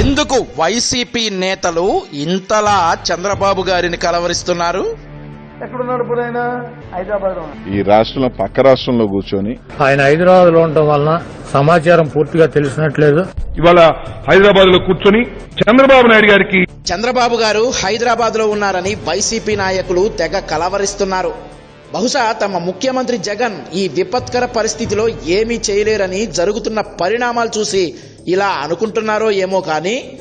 ఎందుకు వైసీపీ నేతలు ఇంతలా చంద్రబాబు గారిని కలవరిస్తున్నారు? ఎక్కడున్నాడు ఇప్పుడు ఆయన? హైదరాబాద్లో ఈ రాష్ట్రంలో పక్క రాష్ట్రంలో కూర్చొని ఆయన హైదరాబాద్లో ఉండటం వలన సమాచారం పూర్తిగా తెలిసినట్లేదు. ఇవాళ హైదరాబాద్లో కూర్చొని చంద్రబాబు నాయుడు గారికి చంద్రబాబు గారు హైదరాబాద్లో ఉన్నారని వైసీపీ నాయకులు తెగ కలవరిస్తున్నారు. బహుశా తమ ముఖ్యమంత్రి జగన్ ఈ విపత్కర పరిస్థితిలో ఏమీ చేయలేరని జరుగుతున్న పరిణామాలు చూసి ఇలా అనుకుంటున్నారో ఏమో కానీ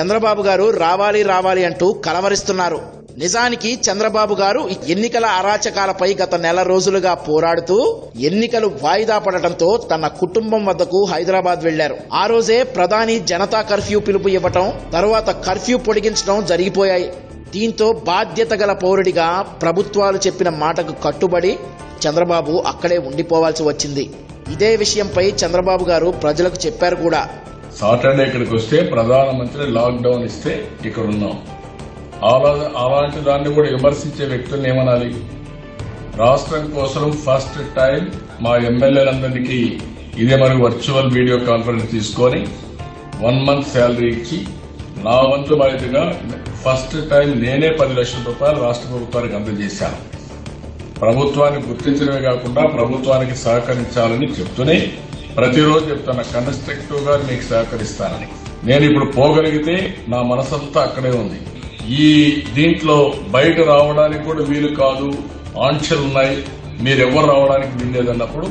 చంద్రబాబు గారు రావాలి రావాలి అంటూ కలవరిస్తున్నారు. నిజానికి చంద్రబాబు గారు ఎన్నికల అరాచకాలపై గత నెల రోజులుగా పోరాడుతూ ఎన్నికలు వాయిదా పడటంతో తన కుటుంబం వద్దకు హైదరాబాద్ వెళ్ళారు. ఆ రోజే ప్రధాని జనతా కర్ఫ్యూ పిలుపు ఇవ్వటం తరువాత కర్ఫ్యూ పొడిగించడం జరిగిపోయాయి. దీంతో బాధ్యత గల పౌరుడిగా ప్రభుత్వాలు చెప్పిన మాటకు కట్టుబడి చంద్రబాబు అక్కడే ఉండిపోవాల్సి వచ్చింది. ఇదే విషయంపై చంద్రబాబు గారు ప్రజలకు చెప్పారు కూడా. సాటర్డే ఇక్కడికి వస్తే ప్రధానమంత్రి లాక్డౌన్ ఇస్తే ఇక్కడ ఉన్నాం అలా అలాంటి దాన్ని కూడా విమర్శించే వ్యక్తులను ఏమనాలి? రాష్ట్రం కోసం ఫస్ట్ టైం మా ఎమ్మెల్యేలందరికీ ఇదే మరి వర్చువల్ వీడియో కాన్ఫరెన్స్ తీసుకొని వన్ మంత్ శాలరీ ఇచ్చి నా వంతు బాధ్యతగా ఫస్ట్ టైం నేనే పది లక్షల రూపాయలు రాష్ట్ర ప్రభుత్వానికి అందజేశాను. ప్రభుత్వాన్ని గుర్తించడమే కాకుండా ప్రభుత్వానికి సహకరించాలని చెప్తూనే ప్రతిరోజు చెప్తున్న కన్స్ట్రక్టివ్గా మీకు సహకరిస్తానని నేను ఇప్పుడు పోగలిగితే నా మనసంతా అక్కడే ఉంది. ఈ దీంట్లో బయట రావడానికి కూడా వీలు కాదు. ఆంక్షలు ఉన్నాయి. మీరెవ్వరు రావడానికి వీల్లేదన్నప్పుడు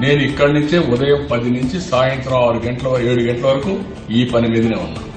నేను ఇక్కడి నుంచే ఉదయం పది నుంచి సాయంత్రం ఆరు గంటల ఏడు గంటల వరకు ఈ పని మీదనే ఉన్నాను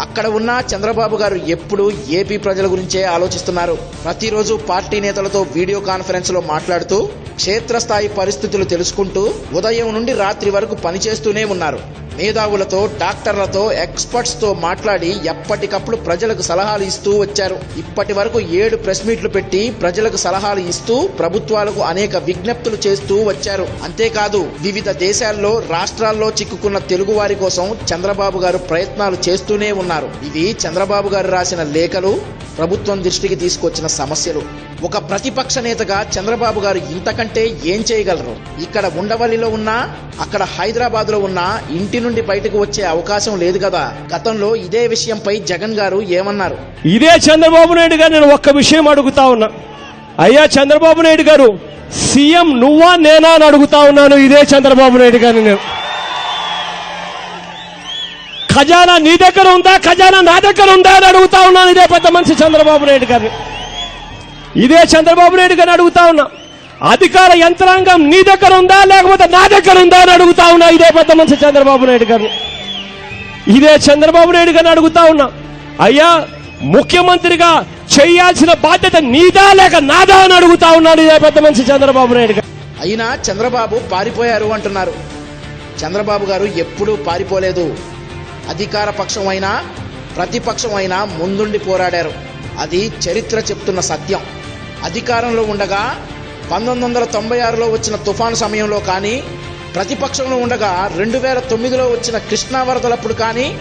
అక్కడ ఉన్న చంద్రబాబు గారు ఎప్పుడు ఏపీ ప్రజల గురించే ఆలోచిస్తున్నారు. ప్రతిరోజు పార్టీ నేతలతో వీడియో కాన్ఫరెన్స్లో మాట్లాడుతూ క్షేత్రస్థాయి పరిస్థితులు తెలుసుకుంటూ ఉదయం నుండి రాత్రి వరకు పనిచేస్తూనే ఉన్నారు. మేధావులతో డాక్టర్లతో ఎక్స్పర్ట్స్తో మాట్లాడి ఎప్పటికప్పుడు ప్రజలకు సలహాలు ఇస్తూ వచ్చారు. ఇప్పటి వరకు ఏడు ప్రెస్ మీట్లు పెట్టి ప్రజలకు సలహాలు ఇస్తూ ప్రభుత్వాలకు అనేక విజ్ఞప్తులు చేస్తూ వచ్చారు. అంతేకాదు వివిధ దేశాల్లో రాష్ట్రాల్లో చిక్కుకున్న తెలుగు వారి కోసం చంద్రబాబు గారు ప్రయత్నాలు చేస్తూనే ఉన్నారు. ఇది చంద్రబాబు గారు రాసిన లేఖలు ప్రభుత్వం దృష్టికి తీసుకొచ్చిన సమస్యలు. ఒక ప్రతిపక్ష నేతగా చంద్రబాబు గారు ఇంతకంటే ఏం చేయగలరు? ఇక్కడ ఉండవల్లిలో ఉన్నా అక్కడ హైదరాబాద్లో ఉన్నా ఇంటి నుండి బయటకు వచ్చే అవకాశం లేదు కదా. గతంలో ఇదే విషయంపై జగన్ గారు ఏమన్నారు? ఇదే చంద్రబాబు నాయుడు గారు నేను ఒక్క విషయం అడుగుతా ఉన్నా. అయ్యా చంద్రబాబు నాయుడు గారు సీఎం నువ్వా నేనా అని అడుగుతా ఉన్నాను. ఇదే చంద్రబాబు నాయుడు గారిని నేను. ఖజానా నీ దగ్గర ఉందా? ఖజానా నా దగ్గర ఉందా? అని అడుగుతా ఉన్నాను ఇదే పెద్ద మనిషి చంద్రబాబు నాయుడు గారిని ఇదే చంద్రబాబు నాయుడు గారిని అడుగుతా ఉన్నా. అధికార యంత్రాంగం నీ దగ్గర ఉందా? లేకపోతే నా దగ్గర ఉందా? అని అడుగుతా ఉన్నా. ఇదే పెద్ద మనిషి చంద్రబాబు నాయుడు గారిని ఇదే చంద్రబాబు నాయుడు గారిని అడుగుతా ఉన్నా. అయ్యా ముఖ్యమంత్రిగా చేయాల్సిన బాధ్యత నీదా లేక నాదా అని అడుగుతా ఉన్నాడు ఇదే పెద్ద మనిషి చంద్రబాబు నాయుడు గారు. అయినా చంద్రబాబు పారిపోయారు అంటున్నారు. చంద్రబాబు గారు ఎప్పుడూ పారిపోలేదు. అధికార పక్షం అయినా ప్రతిపక్షం అయినా ముందుండి పోరాడారు. అది చరిత్ర చెప్తున్న సత్యం. అధికారంలో ఉండగా పంతొమ్మిది వందల తొంభై ఆరులో వచ్చిన తుఫాను సమయంలో కానీ ప్రతిపక్షంలో ఉండగా రెండు వేల తొమ్మిదిలో వచ్చిన కృష్ణా వరదలప్పుడు కానీ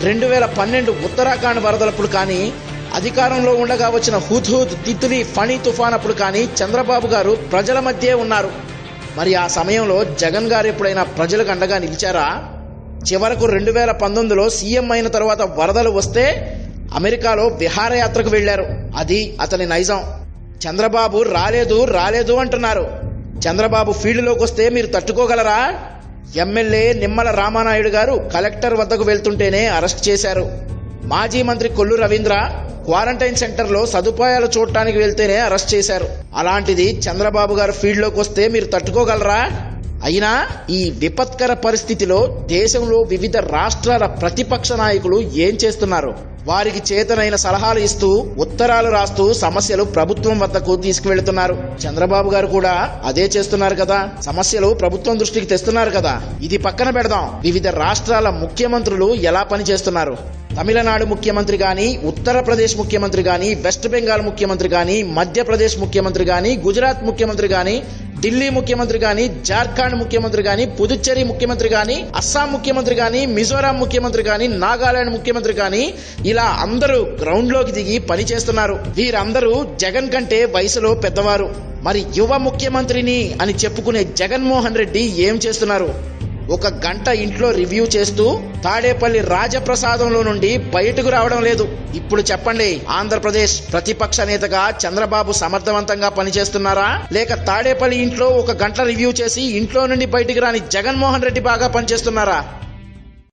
రెండు వేల పన్నెండు ఉత్తరాఖండ్ వరదలప్పుడు కానీ అధికారంలో ఉండగా వచ్చిన హుద్హుద్ తిత్లీ ఫణి తుఫాన్ అప్పుడు కానీ చంద్రబాబు గారు ప్రజల మధ్యే ఉన్నారు. మరి ఆ సమయంలో జగన్ గారు ఎప్పుడైనా ప్రజలకు అండగా నిలిచారా? చివరకు రెండు వేల పంతొమ్మిదిలో సీఎం అయిన తర్వాత వరదలు వస్తే అమెరికాలో విహారయాత్రకు వెళ్ళారు అది అతని నైజం. చంద్రబాబు రాలేదు రాలేదు అంటున్నారు. చంద్రబాబు ఫీల్డ్లోకి వస్తే మీరు తట్టుకోగలరా? ఎమ్మెల్యే నిమ్మల రామానాయుడు గారు కలెక్టర్ వద్దకు వెళ్తుంటేనే అరెస్ట్ చేశారు. మాజీ మంత్రి కొల్లు రవీంద్ర క్వారంటైన్ సెంటర్లో సదుపాయాలు చూడటానికి వెళ్తేనే అరెస్ట్ చేశారు. అలాంటిది చంద్రబాబు గారు ఫీల్డ్లోకి వస్తే మీరు తట్టుకోగలరా? అయినా ఈ విపత్కర పరిస్థితిలో దేశంలో వివిధ రాష్ట్రాల ప్రతిపక్ష నాయకులు ఏం చేస్తున్నారు? వారికి చేతనైన సలహాలు ఇస్తూ ఉత్తరాలు రాస్తూ సమస్యలు ప్రభుత్వం వద్దకు తీసుకువెళ్తున్నారు. చంద్రబాబు గారు కూడా అదే చేస్తున్నారు కదా. సమస్యలు ప్రభుత్వం దృష్టికి తెస్తున్నారు కదా. ఇది పక్కన పెడదాం. వివిధ రాష్ట్రాల ముఖ్యమంత్రులు ఎలా పనిచేస్తున్నారు? తమిళనాడు ముఖ్యమంత్రి గాని ఉత్తరప్రదేశ్ ముఖ్యమంత్రి గాని వెస్ట్ బెంగాల్ ముఖ్యమంత్రి గాని మధ్యప్రదేశ్ ముఖ్యమంత్రి గాని గుజరాత్ ముఖ్యమంత్రి గాని ఢిల్లీ ముఖ్యమంత్రి గాని జార్ఖండ్ ముఖ్యమంత్రి గాని పుదుచ్చేరి ముఖ్యమంత్రి గాని అస్సాం ముఖ్యమంత్రి గాని మిజోరాం ముఖ్యమంత్రి గాని నాగాలాండ్ ముఖ్యమంత్రి గాని ఇలా అందరూ గ్రౌండ్లోకి దిగి పని చేస్తున్నారు. వీరందరూ జగన్ కంటే వయసులో పెద్దవారు. మరి యువ ముఖ్యమంత్రిని అని చెప్పుకునే జగన్మోహన్ రెడ్డి ఏం చేస్తున్నారు? ఒక గంట ఇంట్లో రివ్యూ చేస్తూ తాడేపల్లి రాజప్రసాదంలో నుండి బయటకు రావడం లేదు. ఇప్పుడు చెప్పండి ఆంధ్రప్రదేశ్ ప్రతిపక్ష నేతగా చంద్రబాబు సమర్థవంతంగా పనిచేస్తున్నారా? లేక తాడేపల్లి ఇంట్లో ఒక గంట రివ్యూ చేసి ఇంట్లో నుండి బయటికి రాని జగన్మోహన్ రెడ్డి బాగా పనిచేస్తున్నారా?